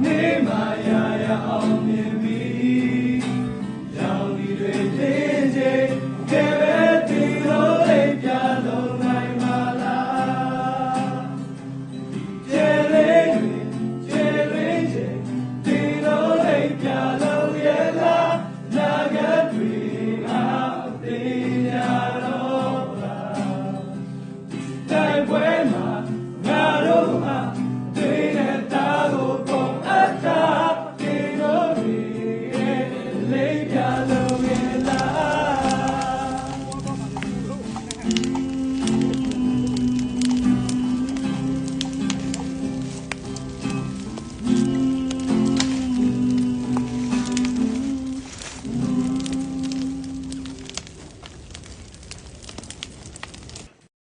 Nehemiah, I'll be thy way.